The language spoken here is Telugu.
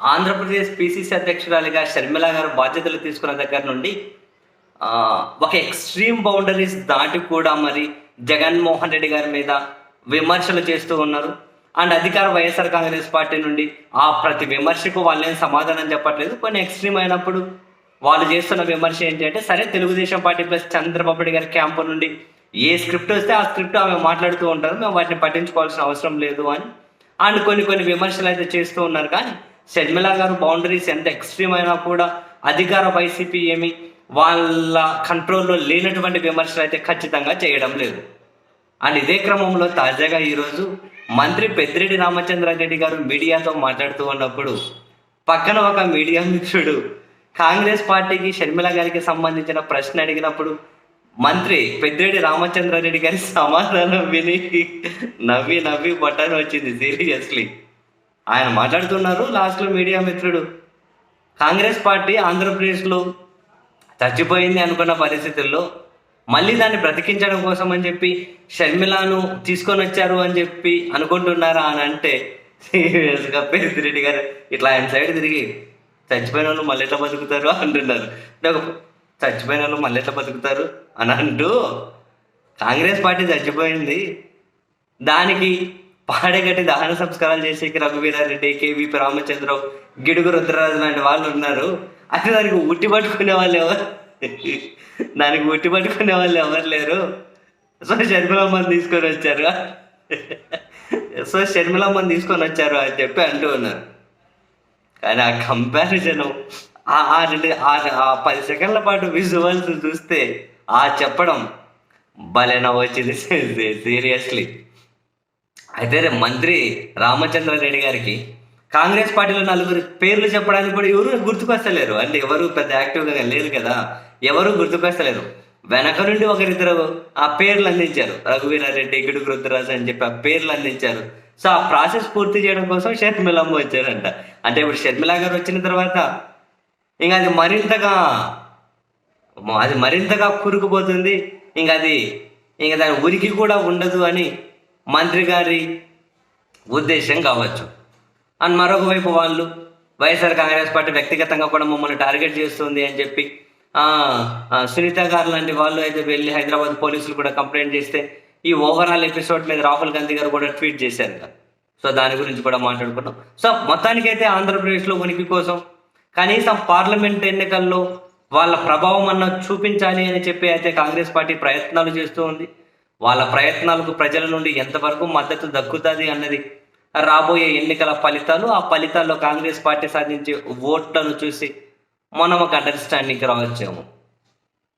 ఆంధ్రప్రదేశ్ పిసిసి అధ్యక్షురాలిగా షర్మిల గారు బాధ్యతలు తీసుకున్న దగ్గర నుండి ఒక ఎక్స్ట్రీమ్ బౌండరీస్ దాటి కూడా మరి జగన్మోహన్ రెడ్డి గారి మీద విమర్శలు చేస్తూ ఉన్నారు. అండ్ అధికార వైఎస్ఆర్ కాంగ్రెస్ పార్టీ నుండి ఆ ప్రతి విమర్శకు వాళ్ళేం సమాధానం చెప్పట్లేదు. కొన్ని ఎక్స్ట్రీమ్ అయినప్పుడు వాళ్ళు చేస్తున్న విమర్శ ఏంటి అంటే సరే తెలుగుదేశం పార్టీ ప్లస్ చంద్రబాబు నాయుడు గారి క్యాంపు నుండి ఏ స్క్రిప్ట్ వస్తే ఆ స్క్రిప్ట్ ఆమె మాట్లాడుతూ ఉంటారు. మేము వాటిని పట్టించుకోవాల్సిన అవసరం లేదు అని. అండ్ కొన్ని కొన్ని విమర్శలు అయితే చేస్తూ ఉన్నారు. కానీ షర్మిల గారు బౌండరీస్ ఎంత ఎక్స్ట్రీమ్ అయినా కూడా అధికార వైసీపీ ఏమి వాళ్ళ కంట్రోల్లో లేనటువంటి విమర్శలు అయితే ఖచ్చితంగా చేయడం లేదు. అండ్ ఇదే క్రమంలో తాజాగా ఈరోజు మంత్రి పెద్దిరెడ్డి రామచంద్రారెడ్డి గారు మీడియాతో మాట్లాడుతూ ఉన్నప్పుడు పక్కన ఒక మీడియా మిత్రుడు కాంగ్రెస్ పార్టీకి షర్మిల గారికి సంబంధించిన ప్రశ్న అడిగినప్పుడు మంత్రి పెద్దిరెడ్డి రామచంద్రారెడ్డి గారి సమాధానం విని నవ్వి నవ్వి బట్టని వచ్చింది సీరియస్లీ ఆయన మాట్లాడుతున్నారు లాస్ట్లో మీడియా మిత్రుడు. కాంగ్రెస్ పార్టీ ఆంధ్రప్రదేశ్లో చచ్చిపోయింది అనుకున్న పరిస్థితుల్లో మళ్ళీ దాన్ని బ్రతికించడం కోసం అని చెప్పి షర్మిలాను తీసుకొని వచ్చారు అని చెప్పి అనుకుంటున్నారా అని అంటే సీరియస్గా పెద్దిరెడ్డి గారు ఇట్లా ఆయన సైడ్ తిరిగి చచ్చిపోయిన వాళ్ళు మళ్ళీ ఎట్లా బతుకుతారు అంటున్నారు. చచ్చిపోయిన వాళ్ళు మళ్ళీ ఎట్లా బతుకుతారు అని అంటూ కాంగ్రెస్ పార్టీ చచ్చిపోయింది. దానికి పాడగట్టి దహన సంస్కారాలు చేసేకి రఘువీరారెడ్డి కేవీపీ రామచంద్రరావు గిడుగు రుద్రరాజు లాంటి వాళ్ళు ఉన్నారు. అయితే దానికి ఉట్టి పట్టుకునే వాళ్ళు ఎవరు? దానికి ఉట్టి పట్టుకునే వాళ్ళు ఎవరు లేరు? సో షర్మిలమ్మని తీసుకొని వచ్చారు. సో షర్మిలమ్మని తీసుకొని వచ్చారు అని చెప్పి అంటూ ఉన్నారు. కానీ ఆ కంపారిజను ఆ రెండు ఆ ఆ పది సెకండ్ల పాటు విజువల్స్ చూస్తే ఆ చెప్పడం భలే నవ్వొచ్చింది. సీరియస్లీ అయితే మంత్రి రామచంద్రారెడ్డి గారికి కాంగ్రెస్ పార్టీలో నలుగురు పేర్లు చెప్పడానికి కూడా ఎవరు గుర్తుకొస్తలేరు. అంటే ఎవరు పెద్ద యాక్టివ్గా లేరు కదా ఎవరు గుర్తుకొస్తలేరు. వెనక నుండి ఒకరిద్దరు ఆ పేర్లు అందించారు. రఘువీరారెడ్డి గిడుగు రుద్రరాజు అని చెప్పి ఆ పేర్లు అందించారు. సో ఆ ప్రాసెస్ పూర్తి చేయడం కోసం షర్మిలమ్మ వచ్చారంట. అంటే ఇప్పుడు షర్మిల గారు వచ్చిన తర్వాత ఇంకా అది మరింతగా అది మరింతగా కురుకుపోతుంది. ఇంకా అది ఇంకా దాని ఉరికి కూడా ఉండదు అని మంత్రి గారి ఉద్దేశం కావచ్చు. అండ్ మరొక వైపు వాళ్ళు వైఎస్ఆర్ కాంగ్రెస్ పార్టీ వ్యక్తిగతంగా కూడా మమ్మల్ని టార్గెట్ చేస్తుంది అని చెప్పి సునీత గారు లాంటి వాళ్ళు అయితే వెళ్ళి హైదరాబాద్ పోలీసులు కూడా కంప్లైంట్ చేస్తే ఈ ఓవరాల్ ఎపిసోడ్ మీద రాహుల్ గాంధీ గారు కూడా ట్వీట్ చేశారు కదా. సో దాని గురించి కూడా మాట్లాడుకున్నాం. సో మొత్తానికైతే ఆంధ్రప్రదేశ్లో ఉనికి కోసం కనీసం పార్లమెంట్ ఎన్నికల్లో వాళ్ళ ప్రభావం అన్న చూపించాలి అని చెప్పి అయితే కాంగ్రెస్ పార్టీ ప్రయత్నాలు చేస్తూ ఉంది. వాళ్ళ ప్రయత్నాలకు ప్రజల నుండి ఎంతవరకు మద్దతు దక్కుతుంది అన్నది రాబోయే ఎన్నికల ఫలితాలు ఆ ఫలితాల్లో కాంగ్రెస్ పార్టీ సాధించే ఓట్లను చూసి మనం ఒక అండర్స్టాండింగ్కి రావచ్చేమో.